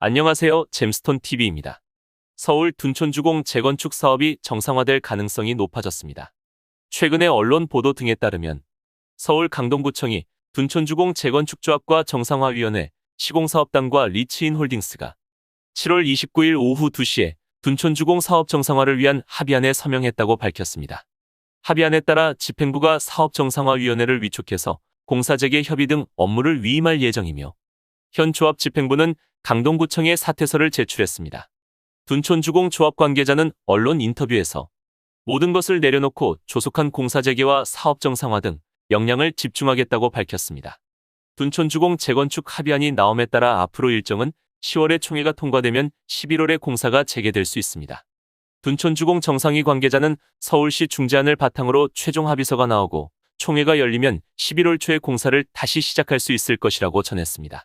안녕하세요. 잼스톤 TV입니다. 서울 둔촌주공 재건축 사업이 정상화될 가능성이 높아졌습니다. 최근의 언론 보도 등에 따르면 서울 강동구청이 둔촌주공 재건축조합과 정상화위원회, 시공사업단과 리츠인홀딩스가 7월 29일 오후 2시에 둔촌주공 사업 정상화를 위한 합의안에 서명했다고 밝혔습니다. 합의안에 따라 집행부가 사업 정상화위원회를 위촉해서 공사재개 협의 등 업무를 위임할 예정이며 현 조합 집행부는 강동구청에 사퇴서를 제출했습니다. 둔촌주공 조합 관계자는 언론 인터뷰에서 모든 것을 내려놓고 조속한 공사 재개와 사업 정상화 등 역량을 집중하겠다고 밝혔습니다. 둔촌주공 재건축 합의안이 나옴에 따라 앞으로 일정은 10월에 총회가 통과되면 11월에 공사가 재개될 수 있습니다. 둔촌주공 정상위 관계자는 서울시 중재안을 바탕으로 최종 합의서가 나오고 총회가 열리면 11월 초에 공사를 다시 시작할 수 있을 것이라고 전했습니다.